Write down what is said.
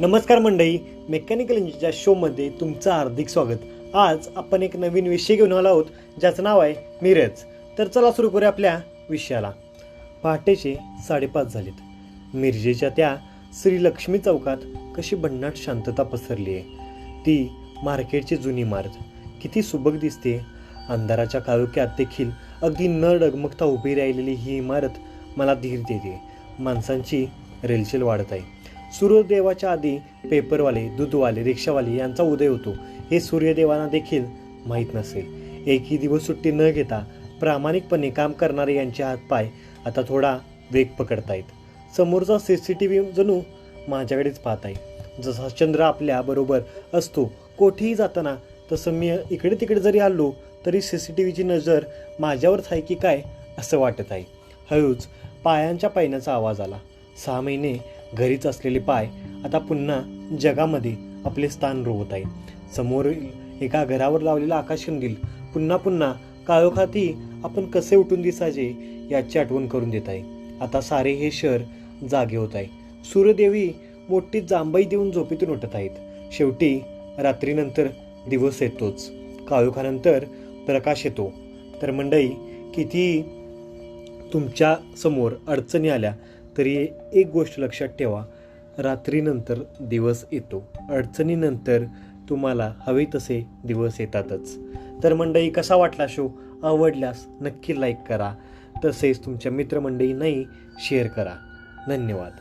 नमस्कार मंडळी मेकॅनिकल इंजिनच्या शोमध्ये तुमचं हार्दिक स्वागत. आज आपण एक नवीन विषय घेऊन आलो आहोत ज्याचं नाव आहे मिरज तर चला सुरू करूया आपल्या विषयाला. पहाटेचे साडेपाच झालेत. मिरजेच्या त्या श्री लक्ष्मी चौकात कशी भन्नाट शांतता पसरली आहे. ती मार्केटची जुनी इमारत. किती सुबक दिसते. अंधाराच्या काळोख्यात देखील अगदी न डगमगता उभी राहिलेली ही इमारत मला धीर देते. माणसांची रेलचेल वाढत आहे. सूर्यदेवाच्या आधी पेपरवाले दूधवाले रिक्षावाले यांचा उदय होतो. हे सूर्यदेवांना देखील माहीत नसेल. एकही दिवस सुट्टी न घेता प्रामाणिकपणे काम करणारे यांचे हातपाय आता थोडा वेग पकडतायत. समोरचा सी सी टी व्ही जणू माझ्याकडेच पाहत आहे जसा चंद्र आपल्या बरोबर असतो कोठेही जाताना तसं मी इकडे तिकडे जरी आलो तरी सी सी टी व्हीची नजर माझ्यावरच आहे की काय असं वाटत आहे. हळूच पायांच्या पायण्याचा आवाज आला. सहा महिने घरीच असलेले पाय आता पुन्हा जगामध्ये आपले स्थान रोवत आहे समोर एका घरावर लावलेला आकाशकंदील पुन्हा पुन्हा काळोखाती आपण कसे उठून दिसायचे याची आठवण करून देत आहे. आता सारे हे शहर जागे होत आहे. सूर्यदेवी मोठी जांभई देऊन झोपेतून उठत आहेत. शेवटी रात्रीनंतर दिवस येतोच. काळोखानंतर प्रकाश येतो. तर मंडई किती तुमच्यासमोर अडचणी आल्या तरी एक गोष्ट लक्षात ठेवा रात्रीनंतर दिवस येतो. अडचणीनंतर तुम्हाला हवे तसे दिवस येतातच. तर मंडळी कसा वाटला शो? आवडल्यास नक्की लाईक करा. तसेच तुमच्या मित्रमंडळींनाही शेअर करा. धन्यवाद.